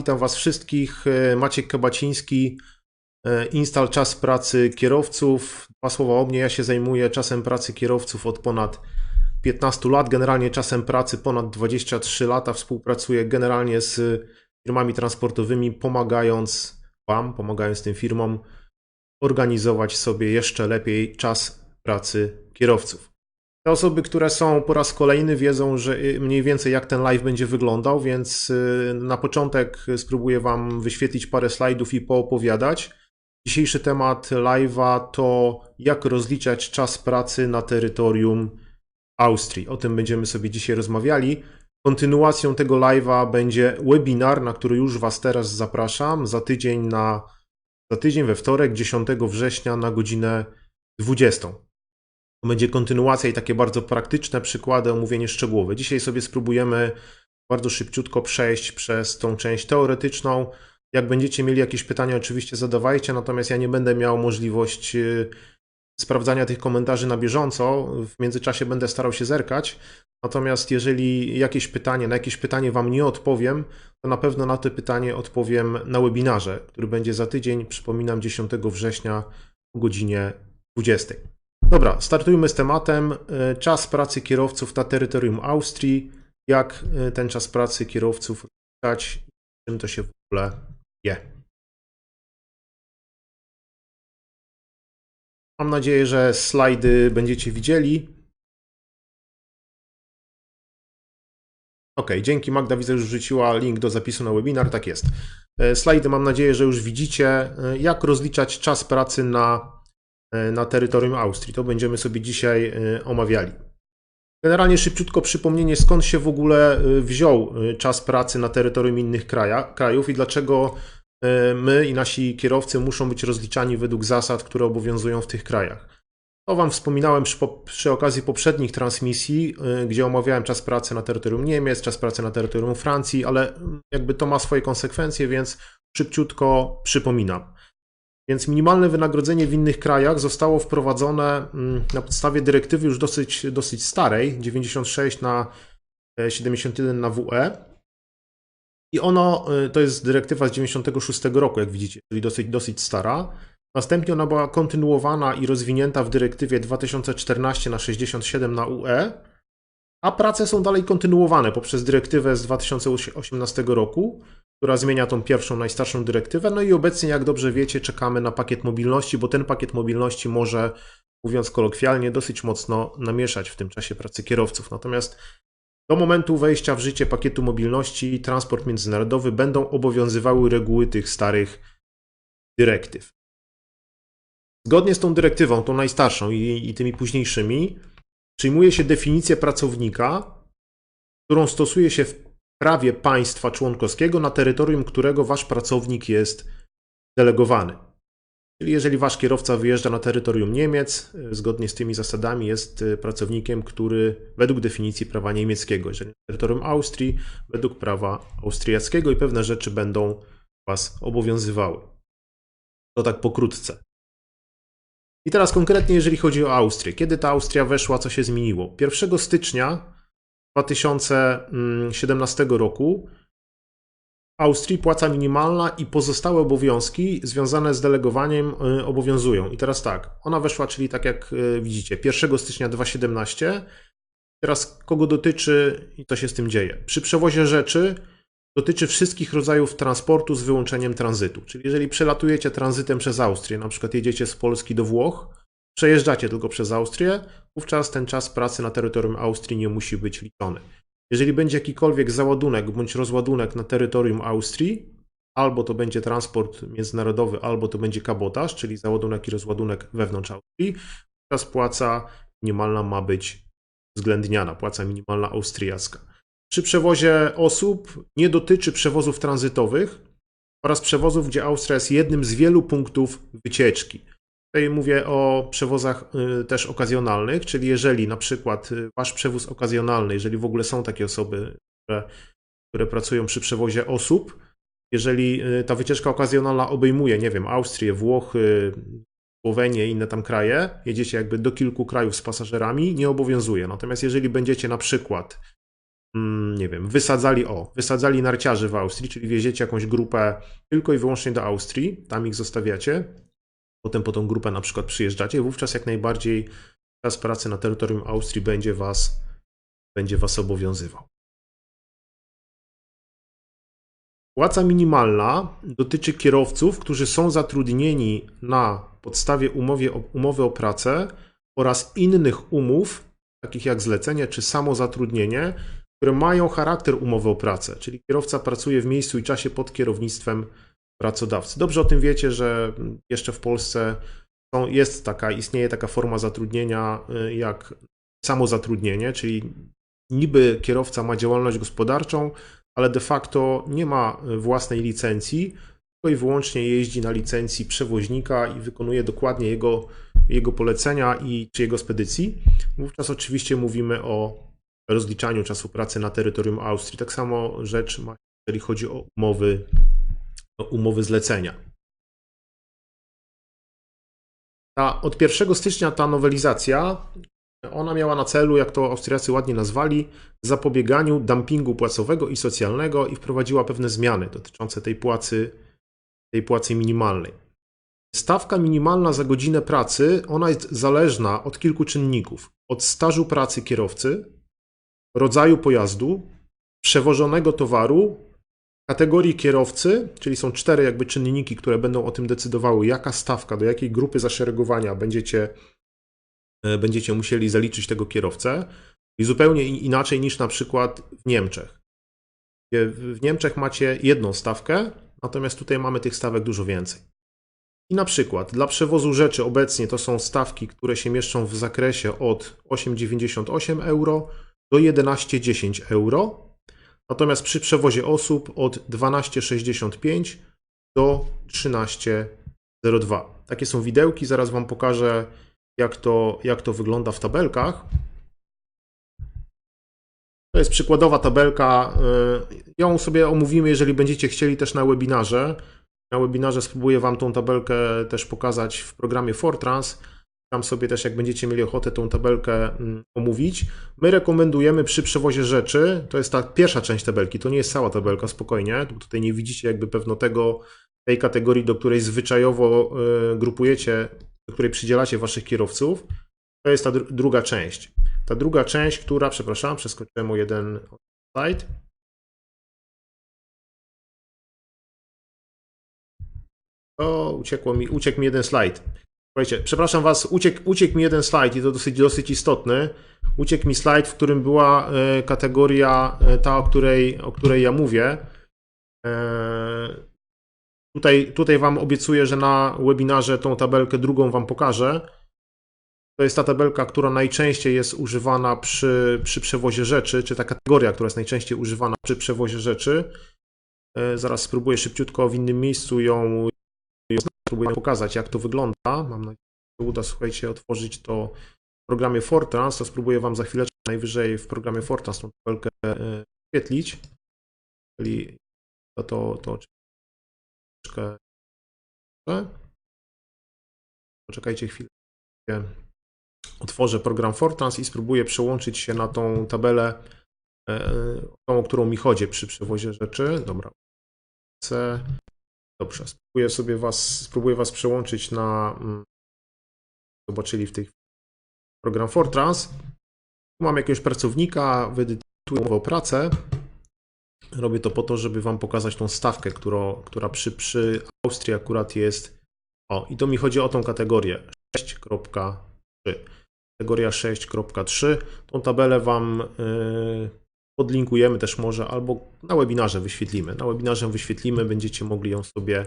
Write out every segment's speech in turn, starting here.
witam Was wszystkich. E, Maciek Kabaciński, e, Instal Czas Pracy Kierowców. Dwa słowa o mnie, ja się zajmuję czasem pracy kierowców od ponad 15 lat, generalnie czasem pracy ponad 23 lata. Współpracuję generalnie z firmami transportowymi, pomagając Wam, pomagając tym firmom organizować sobie jeszcze lepiej czas pracy kierowców. Te osoby, które są po raz kolejny, wiedzą, że y, mniej więcej jak ten live będzie wyglądał, więc y, na początek spróbuję Wam wyświetlić parę slajdów i poopowiadać. Dzisiejszy temat live'a to jak rozliczać czas pracy na terytorium Austrii. O tym będziemy sobie dzisiaj rozmawiali. Kontynuacją tego live'a będzie webinar, na który już Was teraz zapraszam za tydzień na za tydzień we wtorek 10 września na godzinę 20. Będzie kontynuacja i takie bardzo praktyczne przykłady, omówienie szczegółowe. Dzisiaj sobie spróbujemy bardzo szybciutko przejść przez tą część teoretyczną. Jak będziecie mieli jakieś pytania, oczywiście zadawajcie, natomiast ja nie będę miał możliwość y, sprawdzania tych komentarzy na bieżąco. W międzyczasie będę starał się zerkać. Natomiast jeżeli jakieś pytanie, na jakieś pytanie Wam nie odpowiem, to na pewno na to pytanie odpowiem na webinarze, który będzie za tydzień, przypominam, 10 września o godzinie 20. Dobra, startujmy z tematem. E, czas pracy kierowców na terytorium Austrii. Jak e, ten czas pracy kierowców rozliczać czym to się w ogóle je. Mam nadzieję, że slajdy będziecie widzieli. Ok, dzięki Magda widzę, już wrzuciła link do zapisu na webinar, tak jest. E, slajdy mam nadzieję, że już widzicie, jak rozliczać czas pracy na na terytorium Austrii. To będziemy sobie dzisiaj e, omawiali. Generalnie szybciutko przypomnienie, skąd się w ogóle e, wziął czas pracy na terytorium innych kraja, krajów i dlaczego my i nasi kierowcy muszą być rozliczani według zasad, które obowiązują w tych krajach. To Wam wspominałem przy, przy, okazji poprzednich transmisji, gdzie omawiałem czas pracy na terytorium Niemiec, czas pracy na terytorium Francji, ale jakby to ma swoje konsekwencje, więc szybciutko przypominam. Więc minimalne wynagrodzenie w innych krajach zostało wprowadzone mm, na podstawie dyrektywy już dosyć, dosyć starej, 96 na 71 e, na WE. I ono, e, to jest dyrektywa z 96 roku, jak widzicie, czyli dosyć, dosyć stara. Następnie ona była kontynuowana i rozwinięta w dyrektywie 2014 na 67 na UE, a prace są dalej kontynuowane poprzez dyrektywę z 2018 roku, która zmienia tą pierwszą, najstarszą dyrektywę. No i obecnie, jak dobrze wiecie, czekamy na pakiet mobilności, bo ten pakiet mobilności może, mówiąc kolokwialnie, dosyć mocno namieszać w tym czasie pracy kierowców. Natomiast do momentu wejścia w życie pakietu mobilności i transport międzynarodowy będą obowiązywały reguły tych starych dyrektyw. Zgodnie z tą dyrektywą, tą najstarszą i, i tymi późniejszymi, przyjmuje się definicję pracownika, którą stosuje się w prawie państwa członkowskiego, na terytorium którego wasz pracownik jest delegowany. Czyli jeżeli wasz kierowca wyjeżdża na terytorium Niemiec, e, zgodnie z tymi zasadami jest e, pracownikiem, który według definicji prawa niemieckiego, jeżeli na terytorium Austrii, według prawa austriackiego i pewne rzeczy będą was obowiązywały. To tak pokrótce. I teraz konkretnie, jeżeli chodzi o Austrię. Kiedy ta Austria weszła, co się zmieniło? 1 stycznia 2017 roku Austrii płaca minimalna i pozostałe obowiązki związane z delegowaniem y, obowiązują. I teraz tak, ona weszła, czyli tak jak y, widzicie, 1 stycznia 2017. Teraz kogo dotyczy i co się z tym dzieje? Przy przewozie rzeczy dotyczy wszystkich rodzajów transportu z wyłączeniem tranzytu. Czyli jeżeli przelatujecie tranzytem przez Austrię, na przykład jedziecie z Polski do Włoch, przejeżdżacie tylko przez Austrię, wówczas ten czas pracy na terytorium Austrii nie musi być liczony. Jeżeli będzie jakikolwiek załadunek bądź rozładunek na terytorium Austrii, albo to będzie transport międzynarodowy, albo to będzie kabotaż, czyli załadunek i rozładunek wewnątrz Austrii, wówczas płaca minimalna ma być uwzględniana, płaca minimalna austriacka. Przy przewozie osób nie dotyczy przewozów tranzytowych oraz przewozów, gdzie Austria jest jednym z wielu punktów wycieczki. Tutaj mówię o przewozach y, też okazjonalnych, czyli jeżeli na przykład y, wasz przewóz okazjonalny, jeżeli w ogóle są takie osoby, które, które pracują przy przewozie osób, jeżeli y, ta wycieczka okazjonalna obejmuje, nie wiem, Austrię, Włochy, Słowenię i inne tam kraje, jedziecie jakby do kilku krajów z pasażerami, nie obowiązuje. Natomiast jeżeli będziecie na przykład mm, nie wiem, wysadzali, o, wysadzali narciarzy w Austrii, czyli wieziecie jakąś grupę tylko i wyłącznie do Austrii, tam ich zostawiacie, potem po tą grupę na przykład przyjeżdżacie, wówczas jak najbardziej czas pracy na terytorium Austrii będzie was, będzie was obowiązywał. Płaca minimalna dotyczy kierowców, którzy są zatrudnieni na podstawie umowie, umowy o pracę oraz innych umów, takich jak zlecenie czy samozatrudnienie, które mają charakter umowy o pracę, czyli kierowca pracuje w miejscu i czasie pod kierownictwem pracodawcy. Dobrze o tym wiecie, że jeszcze w Polsce jest taka, istnieje taka forma zatrudnienia y, jak samozatrudnienie, czyli niby kierowca ma działalność gospodarczą, ale de facto nie ma własnej licencji, tylko i wyłącznie jeździ na licencji przewoźnika i wykonuje dokładnie jego, jego polecenia i czy jego spedycji. Wówczas oczywiście mówimy o rozliczaniu czasu pracy na terytorium Austrii. Tak samo rzecz ma, jeżeli chodzi o umowy, umowy zlecenia. Ta, od 1 stycznia ta nowelizacja, ona miała na celu, jak to Austriacy ładnie nazwali, zapobieganiu dumpingu płacowego i socjalnego i wprowadziła pewne zmiany dotyczące tej płacy, tej płacy minimalnej. Stawka minimalna za godzinę pracy, ona jest zależna od kilku czynników. Od stażu pracy kierowcy, rodzaju pojazdu, przewożonego towaru, kategorii kierowcy, czyli są cztery jakby czynniki, które będą o tym decydowały, jaka stawka, do jakiej grupy zaszeregowania będziecie, e, będziecie musieli zaliczyć tego kierowcę. I zupełnie inaczej niż na przykład w Niemczech. W Niemczech macie jedną stawkę, natomiast tutaj mamy tych stawek dużo więcej. I na przykład dla przewozu rzeczy obecnie to są stawki, które się mieszczą w zakresie od 8,98 euro do 11,10 euro. Natomiast przy przewozie osób od 12,65 do 13,02. Takie są widełki, zaraz Wam pokażę, jak to, jak to wygląda w tabelkach. To jest przykładowa tabelka. y, Ją sobie omówimy, jeżeli będziecie chcieli też na webinarze. Na webinarze spróbuję Wam tą tabelkę też pokazać w programie Fortrans. Tam sobie też, jak będziecie mieli ochotę, tą tabelkę mm, omówić. My rekomendujemy przy przewozie rzeczy, to jest ta pierwsza część tabelki, to nie jest cała tabelka, spokojnie. Tutaj nie widzicie jakby pewno tego, tej kategorii, do której zwyczajowo y, grupujecie, do której przydzielacie Waszych kierowców. To jest ta dru- druga część. Ta druga część, która, przepraszam, przeskoczyłem o jeden slajd. O, uciekło mi, uciekł mi jeden slajd. Słuchajcie, przepraszam Was, uciekł, uciekł mi jeden slajd i to dosyć, dosyć istotny. Uciekł mi slajd, w którym była e, kategoria e, ta, o której, o której ja mówię. E, Tutaj, tutaj Wam obiecuję, że na webinarze tą tabelkę drugą Wam pokażę. To jest ta tabelka, która najczęściej jest używana przy, przy przewozie rzeczy, czy ta kategoria, która jest najczęściej używana przy przewozie rzeczy. Zaraz spróbuję szybciutko w innym miejscu ją, ją spróbuję pokazać, jak to wygląda. Mam nadzieję, że uda, słuchajcie, otworzyć to w programie Fortrans. To spróbuję Wam za chwileczkę najwyżej w programie Fortrans tą tabelkę e, wyświetlić. Czyli to, to, to troszeczkę. Poczekajcie chwilę. Otworzę program Fortrans i spróbuję przełączyć się na tą tabelę, e, tą, o którą mi chodzi przy przewozie rzeczy. Dobra. C. Dobrze. Spróbuję sobie was, spróbuję was przełączyć na. mm, Zobaczyli w chwili program Fortrans. Tu mam jakiegoś pracownika, wyedytuję umowę o pracę. Robię to po to, żeby Wam pokazać tą stawkę, którą, która przy, przy Austrii akurat jest. O, i to mi chodzi o tą kategorię 6.3. Kategoria 6.3. Tą tabelę Wam yy, podlinkujemy też może, albo na webinarze wyświetlimy. Na webinarze wyświetlimy, będziecie mogli ją sobie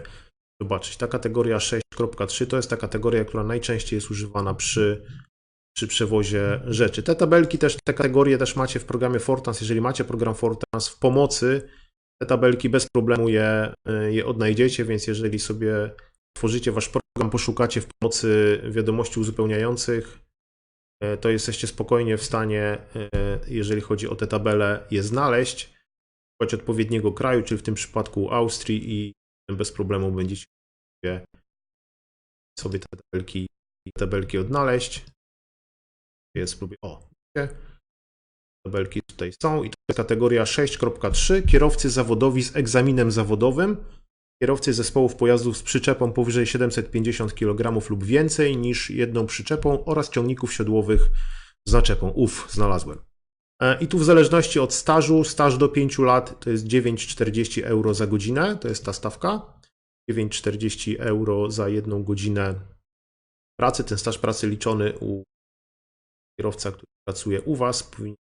zobaczyć. Ta kategoria 6.3 to jest ta kategoria, która najczęściej jest używana przy, przy przewozie rzeczy. Te tabelki też, te kategorie też macie w programie Fortrans. Jeżeli macie program Fortrans w pomocy, te tabelki bez problemu je, je odnajdziecie, więc jeżeli sobie tworzycie wasz program, poszukacie w pomocy wiadomości uzupełniających, to jesteście spokojnie w stanie, e, jeżeli chodzi o te tabele, je znaleźć, szukać odpowiedniego kraju, czyli w tym przypadku Austrii i bez problemu będziecie sobie- te tabelki, tabelki odnaleźć. Ja spróbuję. O, tabelki tutaj są i to jest kategoria 6.3 kierowcy zawodowi z egzaminem zawodowym. Kierowcy zespołów pojazdów z przyczepą powyżej 750 kg lub więcej niż jedną przyczepą oraz ciągników siodłowych z naczepą. Uf, znalazłem. E, I tu w zależności od stażu, staż do 5 lat to jest 9,40 euro za godzinę, to jest ta stawka. 9,40 euro za jedną godzinę pracy. Ten staż pracy liczony u kierowca, który pracuje u Was, powinien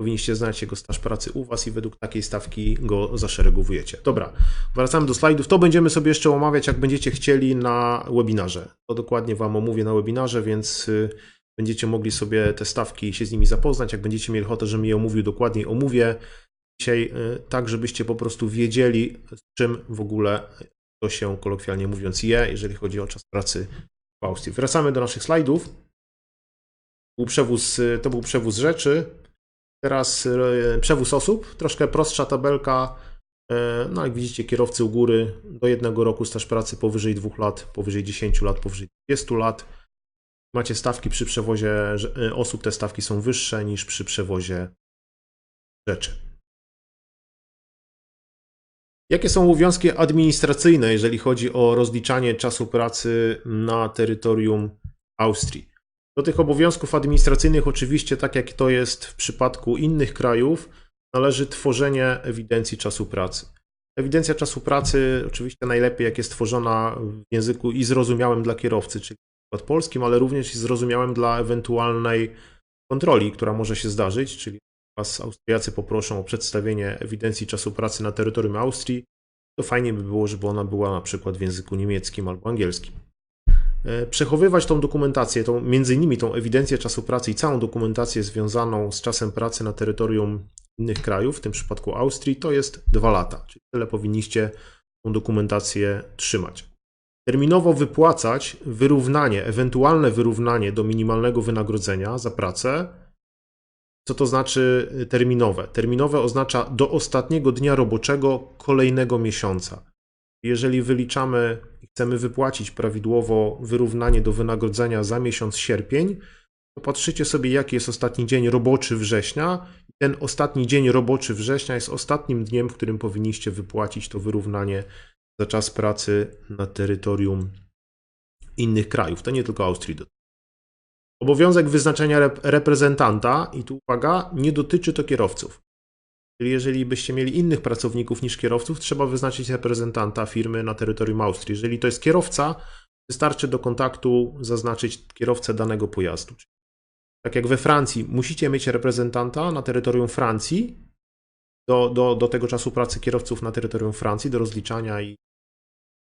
Powinniście znać jego staż pracy u Was i według takiej stawki go zaszeregowujecie. Dobra, wracamy do slajdów. To będziemy sobie jeszcze omawiać, jak będziecie chcieli na webinarze. To dokładnie Wam omówię na webinarze, więc y, będziecie mogli sobie te stawki się z nimi zapoznać. Jak będziecie mieli ochotę, żebym je omówił dokładniej, omówię dzisiaj y, tak, żebyście po prostu wiedzieli, z czym w ogóle to się kolokwialnie mówiąc je, jeżeli chodzi o czas pracy w Austrii. Wracamy do naszych slajdów. Był przewóz, y, to był przewóz rzeczy. Teraz e, przewóz osób, troszkę prostsza tabelka. E, No, jak widzicie, kierowcy u góry do jednego roku staż pracy powyżej dwóch lat, powyżej 10 lat, powyżej 20 lat. Macie stawki przy przewozie e, osób, te stawki są wyższe niż przy przewozie rzeczy. Jakie są obowiązki administracyjne, jeżeli chodzi o rozliczanie czasu pracy na terytorium Austrii? Do tych obowiązków administracyjnych, oczywiście, tak jak to jest w przypadku innych krajów, należy tworzenie ewidencji czasu pracy. Ewidencja czasu pracy, oczywiście najlepiej, jak jest tworzona w języku i zrozumiałym dla kierowcy, czyli w polskim, ale również i zrozumiałym dla ewentualnej kontroli, która może się zdarzyć, czyli Was Austriacy poproszą o przedstawienie ewidencji czasu pracy na terytorium Austrii, to fajnie by było, żeby ona była na przykład w języku niemieckim albo angielskim. E, Przechowywać tą dokumentację, tą, między innymi tą ewidencję czasu pracy i całą dokumentację związaną z czasem pracy na terytorium innych krajów, w tym przypadku Austrii, to jest dwa lata. Czyli tyle powinniście tą dokumentację trzymać. Terminowo wypłacać wyrównanie, ewentualne wyrównanie do minimalnego wynagrodzenia za pracę. Co to znaczy y, terminowe? Terminowe oznacza do ostatniego dnia roboczego kolejnego miesiąca. Jeżeli wyliczamy i chcemy wypłacić prawidłowo wyrównanie do wynagrodzenia za miesiąc sierpień, to patrzycie sobie, jaki jest ostatni dzień roboczy września. Ten ostatni dzień roboczy września jest ostatnim dniem, w którym powinniście wypłacić to wyrównanie za czas pracy na terytorium innych krajów. To nie tylko Austrii. Obowiązek wyznaczenia rep- reprezentanta, i tu uwaga, nie dotyczy to kierowców. Jeżeli byście mieli innych pracowników niż kierowców, trzeba wyznaczyć reprezentanta firmy na terytorium Austrii. Jeżeli to jest kierowca, wystarczy do kontaktu zaznaczyć kierowcę danego pojazdu. Tak jak we Francji, musicie mieć reprezentanta na terytorium Francji do, do, do tego czasu pracy kierowców na terytorium Francji, do rozliczania i,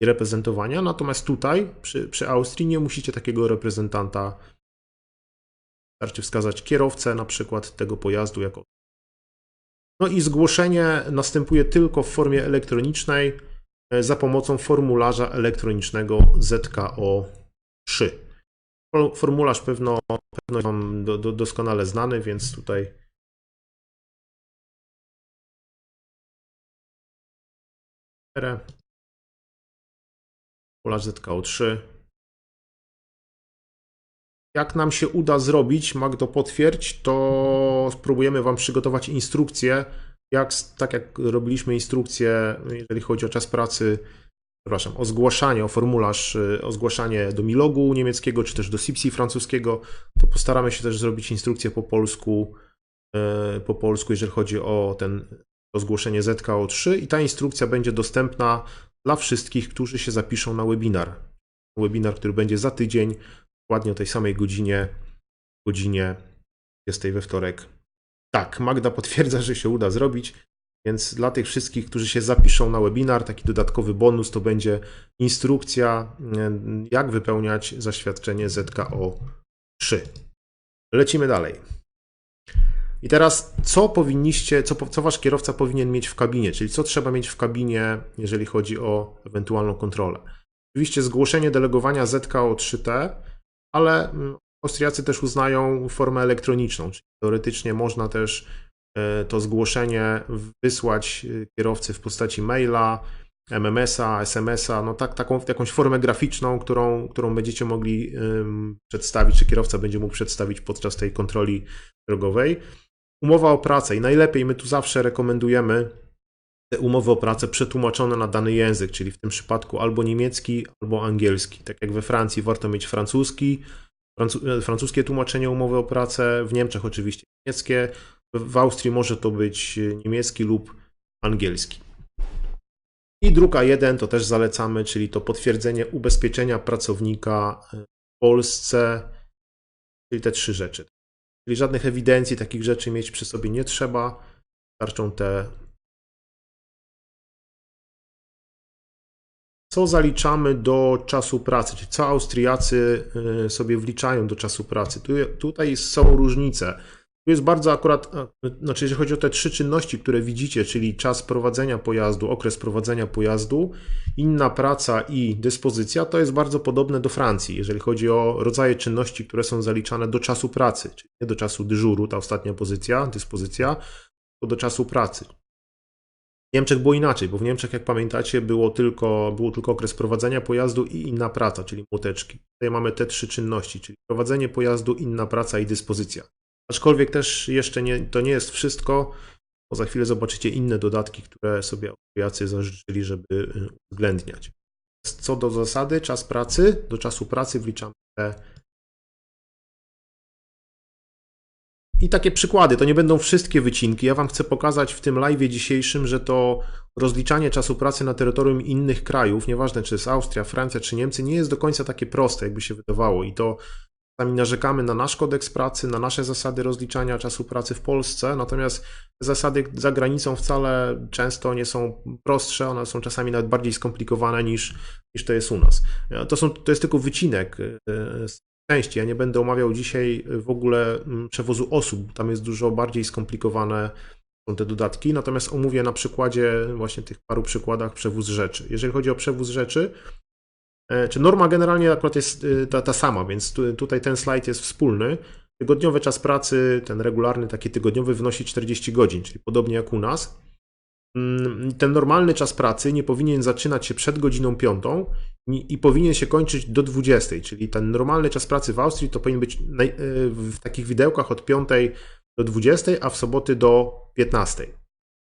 i reprezentowania. Natomiast tutaj, przy, przy Austrii, nie musicie takiego reprezentanta. Wystarczy wskazać kierowcę na przykład tego pojazdu jako no i zgłoszenie następuje tylko w formie elektronicznej e, za pomocą formularza elektronicznego ZKO3. Fo- Formularz pewno, pewno Wam do, do, doskonale znany, więc tutaj formularz ZKO3. Jak nam się uda zrobić, Magdo potwierdź, to spróbujemy Wam przygotować instrukcję, jak, tak jak robiliśmy instrukcję, jeżeli chodzi o czas pracy, przepraszam, o zgłaszanie, o formularz, y, o zgłaszanie do Milogu niemieckiego, czy też do SIPSI francuskiego, to postaramy się też zrobić instrukcję po polsku, y, po polsku, jeżeli chodzi o ten, o zgłoszenie ZKO3 i ta instrukcja będzie dostępna dla wszystkich, którzy się zapiszą na webinar. Webinar, który będzie za tydzień, dokładnie o tej samej godzinie, godzinie 20 we wtorek. Tak, Magda potwierdza, że się uda zrobić, więc dla tych wszystkich, którzy się zapiszą na webinar, taki dodatkowy bonus to będzie instrukcja, y, jak wypełniać zaświadczenie ZKO3. Lecimy dalej. I teraz, co powinniście, co, co wasz kierowca powinien mieć w kabinie, czyli co trzeba mieć w kabinie, jeżeli chodzi o ewentualną kontrolę. Oczywiście zgłoszenie delegowania ZKO3T, ale mm, Austriacy też uznają formę elektroniczną, czyli teoretycznie można też e, to zgłoszenie wysłać e, kierowcy w postaci maila, MMS-a, SMS-a, no tak, taką jakąś formę graficzną, którą, którą będziecie mogli przedstawić, czy kierowca będzie mógł przedstawić podczas tej kontroli drogowej. Umowa o pracę i najlepiej my tu zawsze rekomendujemy te umowy o pracę przetłumaczone na dany język, czyli w tym przypadku albo niemiecki, albo angielski. Tak jak we Francji warto mieć francuski, francu- e, francuskie tłumaczenie umowy o pracę, w Niemczech oczywiście niemieckie, w Austrii może to być niemiecki lub angielski. I druga jeden to też zalecamy, czyli to potwierdzenie ubezpieczenia pracownika w Polsce, czyli te trzy rzeczy. Czyli żadnych ewidencji takich rzeczy mieć przy sobie nie trzeba. Starczą te. Co zaliczamy do czasu pracy, czyli co Austriacy y, sobie wliczają do czasu pracy. Tu, tutaj są różnice. Tu jest bardzo akurat, znaczy jeżeli chodzi o te trzy czynności, które widzicie, czyli czas prowadzenia pojazdu, okres prowadzenia pojazdu, inna praca i dyspozycja, to jest bardzo podobne do Francji, jeżeli chodzi o rodzaje czynności, które są zaliczane do czasu pracy, czyli nie do czasu dyżuru, ta ostatnia pozycja, dyspozycja, tylko do czasu pracy. Niemczech było inaczej, bo w Niemczech, jak pamiętacie, było tylko, było tylko okres prowadzenia pojazdu i inna praca, czyli młoteczki. Tutaj mamy te trzy czynności, czyli prowadzenie pojazdu, inna praca i dyspozycja. Aczkolwiek też jeszcze nie, to nie jest wszystko, bo za chwilę zobaczycie inne dodatki, które sobie Austriacy zażyczyli, żeby y, uwzględniać. Co do zasady, czas pracy, do czasu pracy wliczamy te. I takie przykłady, to nie będą wszystkie wycinki. Ja Wam chcę pokazać w tym live dzisiejszym, że to rozliczanie czasu pracy na terytorium innych krajów, nieważne czy jest Austria, Francja czy Niemcy, nie jest do końca takie proste, jakby się wydawało. I to Czasami narzekamy na nasz kodeks pracy, na nasze zasady rozliczania czasu pracy w Polsce, natomiast zasady za granicą wcale często nie są prostsze, one są czasami nawet bardziej skomplikowane niż, niż to jest u nas. To, są, to jest tylko wycinek e, z części. Ja nie będę omawiał dzisiaj w ogóle mm, przewozu osób, tam jest dużo bardziej skomplikowane te dodatki, natomiast omówię na przykładzie właśnie tych paru przykładach przewóz rzeczy. Jeżeli chodzi o przewóz rzeczy, E, czy norma generalnie akurat jest y, ta, ta sama, więc tu, tutaj ten slajd jest wspólny. Tygodniowy czas pracy, ten regularny, taki tygodniowy, wynosi 40 godzin, czyli podobnie jak u nas. Mm, Ten normalny czas pracy nie powinien zaczynać się przed godziną 5 i powinien się kończyć do 20, czyli ten normalny czas pracy w Austrii to powinien być y, w takich widełkach od 5 do 20, a w soboty do 15.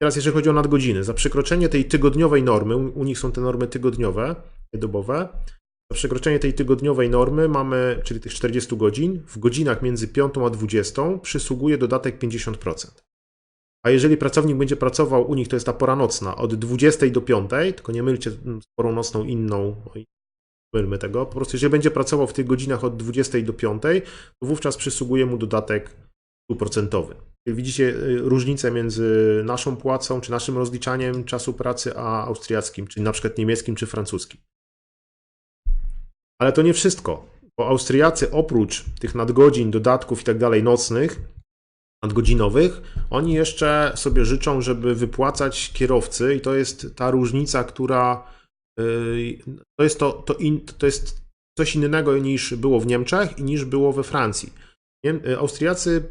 Teraz jeżeli chodzi o nadgodziny, za przekroczenie tej tygodniowej normy, u nich są te normy tygodniowe, dobowe, za przekroczenie tej tygodniowej normy mamy, czyli tych 40 godzin, w godzinach między 5 a 20 przysługuje dodatek 50%. A jeżeli pracownik będzie pracował, u nich to jest ta pora nocna, od 20 do 5, tylko nie mylcie z porą nocną inną, oj, mylmy tego, po prostu jeżeli będzie pracował w tych godzinach od 20 do 5, to wówczas przysługuje mu dodatek 100%. Czyli Widzicie y, różnicę między naszą płacą, czy naszym rozliczaniem czasu pracy, a austriackim, czyli na przykład niemieckim, czy francuskim. Ale to nie wszystko, bo Austriacy oprócz tych nadgodzin, dodatków i tak dalej nocnych, nadgodzinowych, oni jeszcze sobie życzą, żeby wypłacać kierowcy i to jest ta różnica, która yy, to jest to, to, in, to jest coś innego niż było w Niemczech i niż było we Francji. Y, Austriacy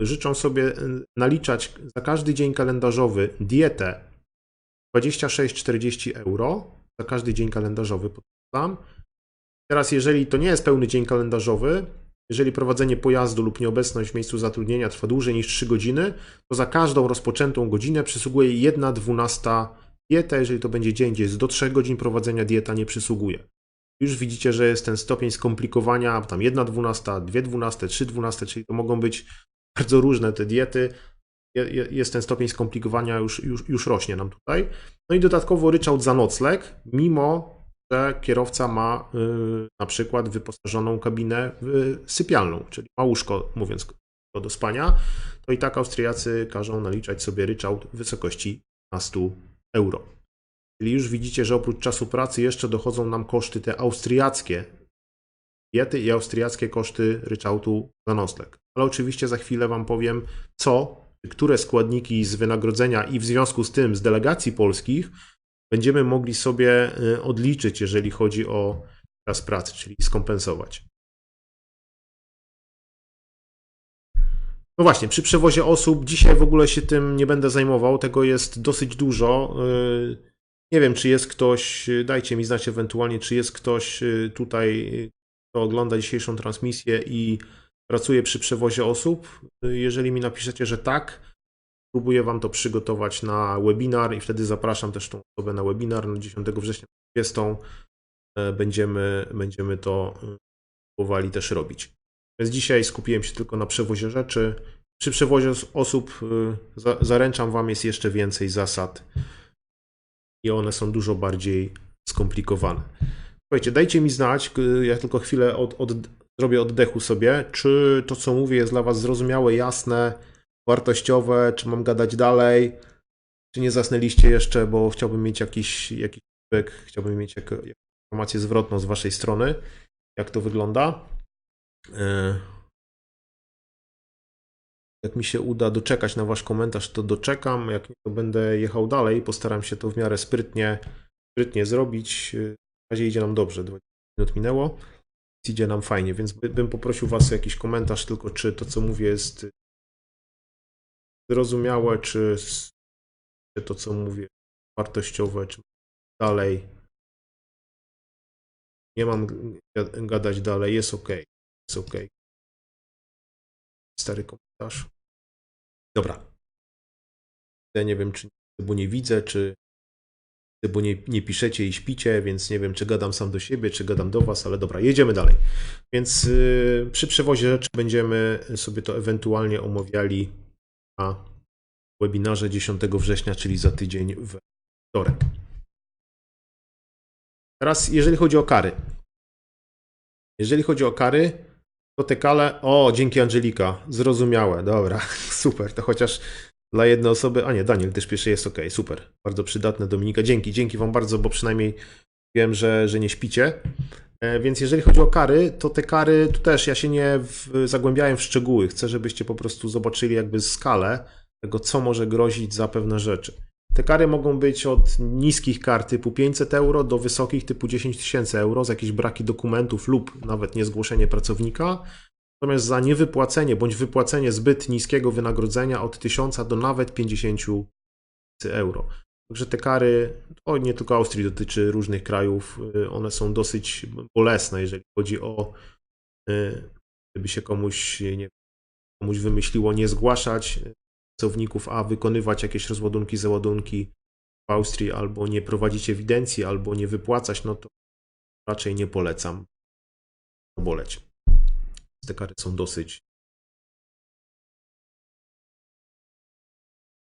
życzą sobie y, naliczać za każdy dzień kalendarzowy dietę 26-40 euro za każdy dzień kalendarzowy, podkreślam. Teraz, jeżeli to nie jest pełny dzień kalendarzowy, jeżeli prowadzenie pojazdu lub nieobecność w miejscu zatrudnienia trwa dłużej niż 3 godziny, to za każdą rozpoczętą godzinę przysługuje 1 dwunasta dieta. Jeżeli to będzie dzień, gdzie jest do 3 godzin prowadzenia, dieta nie przysługuje. Już widzicie, że jest ten stopień skomplikowania, tam 1 dwunasta, 2 dwunaste, 3 dwunaste, czyli to mogą być bardzo różne te diety. Je- je- Jest ten stopień skomplikowania, już, już, już rośnie nam tutaj. No i dodatkowo ryczałt za nocleg, mimo że kierowca ma y, na przykład wyposażoną kabinę sypialną, czyli ma łóżko, mówiąc do spania, to i tak Austriacy każą naliczać sobie ryczałt w wysokości 15 euro. Czyli już widzicie, że oprócz czasu pracy jeszcze dochodzą nam koszty te austriackie diety i austriackie koszty ryczałtu za nocleg. Ale oczywiście za chwilę Wam powiem, co, które składniki z wynagrodzenia i w związku z tym z delegacji polskich będziemy mogli sobie y, odliczyć, jeżeli chodzi o czas pracy, czyli skompensować. No właśnie, przy przewozie osób dzisiaj w ogóle się tym nie będę zajmował, tego jest dosyć dużo. Y, Nie wiem, czy jest ktoś, y, dajcie mi znać ewentualnie, czy jest ktoś tutaj, kto ogląda dzisiejszą transmisję i pracuję przy przewozie osób. Jeżeli mi napiszecie, że tak, próbuję Wam to przygotować na webinar i wtedy zapraszam też tą osobę na webinar na 10 września 20. E, Będziemy, będziemy to e, próbowali też robić. Więc dzisiaj skupiłem się tylko na przewozie rzeczy. Przy przewozie os- osób, y, za- zaręczam Wam, jest jeszcze więcej zasad i one są dużo bardziej skomplikowane. Słuchajcie, dajcie mi znać, ja tylko chwilę od, od, zrobię oddechu sobie, czy to, co mówię, jest dla Was zrozumiałe, jasne, wartościowe, czy mam gadać dalej, czy nie zasnęliście jeszcze, bo chciałbym mieć jakiś, jakiś feedback, chciałbym mieć jako, jakąś informację zwrotną z Waszej strony, jak to wygląda. Y, Jak mi się uda doczekać na Wasz komentarz, to doczekam. Jak nie, to będę jechał dalej. Postaram się to w miarę sprytnie, sprytnie zrobić. Y, Na razie idzie nam dobrze. 20 minut minęło. Idzie nam fajnie, więc by, bym poprosił Was o jakiś komentarz, tylko czy to, co mówię, jest zrozumiałe, czy to, co mówię, wartościowe, czy dalej. Nie mam gadać dalej, jest ok. Jest ok. Stary komentarz. Dobra. Ja nie wiem, czy bo nie widzę, czy bo nie, nie piszecie i śpicie, więc nie wiem, czy gadam sam do siebie, czy gadam do was, ale dobra, jedziemy dalej. Więc yy, przy przewozie rzeczy będziemy sobie to ewentualnie omawiali na webinarze 10 września, czyli za tydzień w wtorek. Teraz, jeżeli chodzi o kary. Jeżeli chodzi o kary, to te kale. O, dzięki Angelika. Zrozumiałe, dobra, super. To chociaż dla jednej osoby. A nie, Daniel też pierwszy jest ok, super. Bardzo przydatne, Dominika. Dzięki, dzięki Wam bardzo, bo przynajmniej wiem, że, że nie śpicie. E, Więc jeżeli chodzi o kary, to te kary, tu też ja się nie zagłębiałem w szczegóły. Chcę, żebyście po prostu zobaczyli jakby skalę tego, co może grozić za pewne rzeczy. Te kary mogą być od niskich kar typu 500 euro do wysokich typu 10 tysięcy euro za jakieś braki dokumentów lub nawet niezgłoszenie pracownika. Natomiast za niewypłacenie bądź wypłacenie zbyt niskiego wynagrodzenia od 1000 do nawet 50 tysięcy euro. Także te kary, to nie tylko Austrii dotyczy różnych krajów, y, one są dosyć bolesne, jeżeli chodzi o, y, gdyby się komuś, nie, wiem, komuś wymyśliło nie zgłaszać pracowników, a wykonywać jakieś rozładunki, załadunki w Austrii, albo nie prowadzić ewidencji, albo nie wypłacać, no to raczej nie polecam boleć. Te kary są dosyć.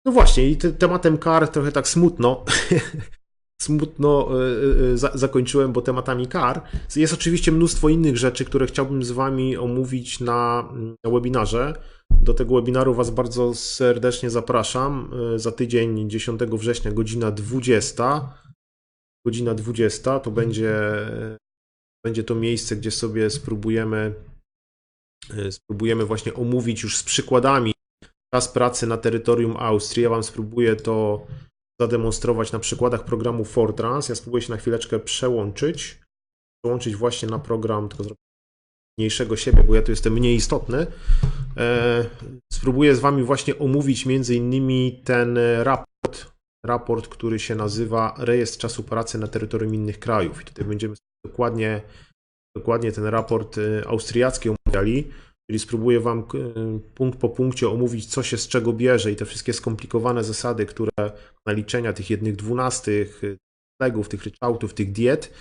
No właśnie, i te, tematem kar trochę tak smutno. smutno y, za, zakończyłem, bo tematami kar. Jest oczywiście mnóstwo innych rzeczy, które chciałbym z Wami omówić na, na webinarze. Do tego webinaru Was bardzo serdecznie zapraszam. Y, Za tydzień, 10 września, godzina 20. Godzina 20 to będzie, będzie to miejsce, gdzie sobie spróbujemy, spróbujemy właśnie omówić już z przykładami czas pracy na terytorium Austrii. Ja Wam spróbuję to zademonstrować na przykładach programu Fortrans. Ja spróbuję się na chwileczkę przełączyć. Przełączyć właśnie na program, tylko zrobię mniejszego siebie, bo ja tu jestem mniej istotny. E, spróbuję z Wami właśnie omówić między innymi ten raport, raport, który się nazywa Rejestr Czasu Pracy na terytorium innych krajów. I tutaj będziemy dokładnie, dokładnie ten raport e, austriacki omawiali. Czyli spróbuję Wam y, punkt po punkcie omówić, co się z czego bierze i te wszystkie skomplikowane zasady, które naliczenia tych jednych dwunastych, y, legów, tych ryczałtów, tych diet,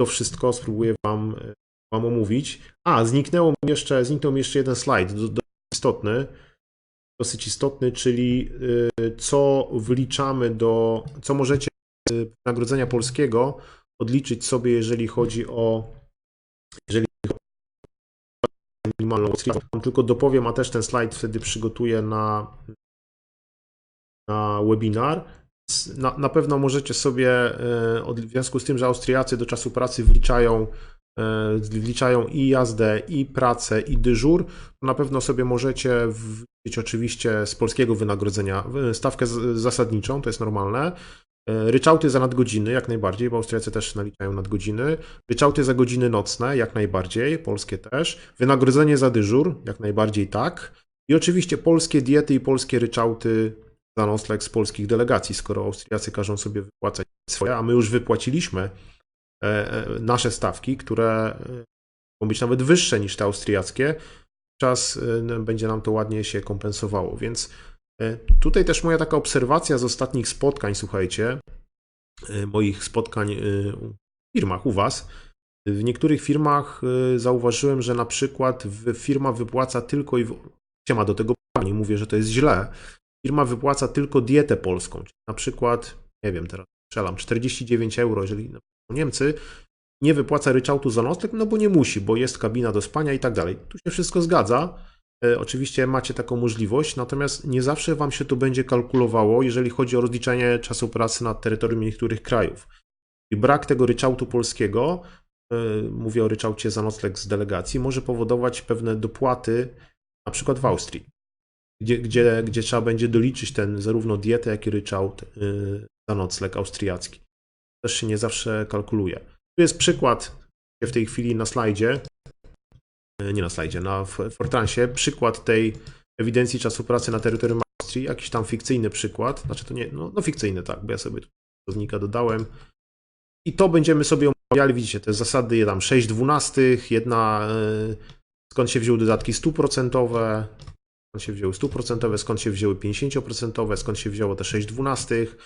to wszystko spróbuję Wam, y, wam omówić. A, zniknęło mi jeszcze, zniknął mi jeszcze jeden slajd, do, dosyć istotny, dosyć istotny, czyli co wliczamy do, co możecie y, wynagrodzenia polskiego odliczyć sobie, jeżeli chodzi o jeżeli minimalną Tam Tylko dopowiem, a też ten slajd wtedy przygotuję na, na webinar. Na, na pewno możecie sobie, e, w związku z tym, że Austriacy do czasu pracy wliczają, e, wliczają i jazdę, i pracę, i dyżur, na pewno sobie możecie wliczyć oczywiście z polskiego wynagrodzenia stawkę zasadniczą, to jest normalne. E, Ryczałty za nadgodziny, jak najbardziej, bo Austriacy też naliczają nadgodziny. Ryczałty za godziny nocne, jak najbardziej, polskie też. Wynagrodzenie za dyżur, jak najbardziej tak. I oczywiście polskie diety i polskie ryczałty za nocleg z polskich delegacji, skoro Austriacy każą sobie wypłacać swoje, a my już wypłaciliśmy e, e, nasze stawki, które mogą być nawet wyższe niż te austriackie, czas będzie nam to ładnie się kompensowało. Więc tutaj też moja taka obserwacja z ostatnich spotkań, słuchajcie, y, moich spotkań y, w firmach u Was. W niektórych firmach zauważyłem, że na przykład firma wypłaca tylko i się ma do tego nie mówię, że to jest źle. Firma wypłaca tylko dietę polską, czyli na przykład, nie wiem, teraz strzelam, 49 euro, jeżeli na przykład Niemcy nie wypłaca ryczałtu za nocleg, no bo nie musi, bo jest kabina do spania i tak dalej. Tu się wszystko zgadza. E, Oczywiście macie taką możliwość, natomiast nie zawsze Wam się to będzie kalkulowało, jeżeli chodzi o rozliczanie czasu pracy na terytorium niektórych krajów. I brak tego ryczałtu polskiego, e, mówię o ryczałcie za nocleg z delegacji, może powodować pewne dopłaty, na przykład w Austrii, gdzie, gdzie, gdzie trzeba będzie doliczyć ten zarówno dietę, jak i ryczałt e, za nocleg austriacki. Też się nie zawsze kalkuluje. Tu jest przykład w tej chwili na slajdzie, nie na slajdzie, na Fortransie, przykład tej ewidencji czasu pracy na terytorium Austrii, jakiś tam fikcyjny przykład, znaczy to nie, no, no fikcyjny tak, bo ja sobie tu słownika dodałem. I to będziemy sobie omawiali, widzicie, te zasady, je tam 6 dwunastych, jedna, e, skąd się wzięły dodatki 100%, skąd się wzięły 100%, skąd się wzięły 50%, skąd się wzięło te 6 dwunastych,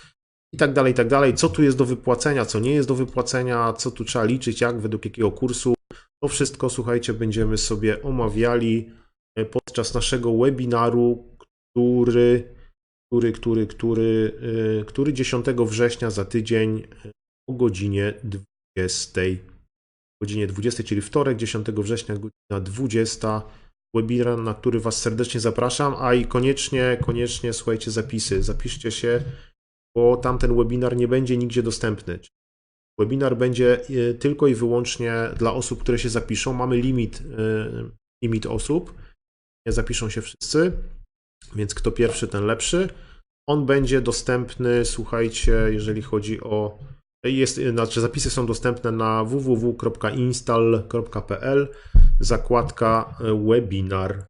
i tak dalej, i tak dalej. Co tu jest do wypłacenia, co nie jest do wypłacenia, co tu trzeba liczyć, jak, według jakiego kursu. To wszystko, słuchajcie, będziemy sobie omawiali e, podczas naszego webinaru, który, który, który, który, e, który 10 września za tydzień e, o godzinie 20. Godzinie 20, czyli wtorek, 10 września, godzina 20. Webinar, na który Was serdecznie zapraszam, a i koniecznie, koniecznie słuchajcie zapisy. Zapiszcie się bo tamten webinar nie będzie nigdzie dostępny. Webinar będzie e, tylko i wyłącznie dla osób, które się zapiszą. Mamy limit, e, limit osób. Nie zapiszą się wszyscy, więc kto pierwszy, ten lepszy. On będzie dostępny, słuchajcie, jeżeli chodzi o. Jest, znaczy zapisy są dostępne na www.install.pl, zakładka e, webinar.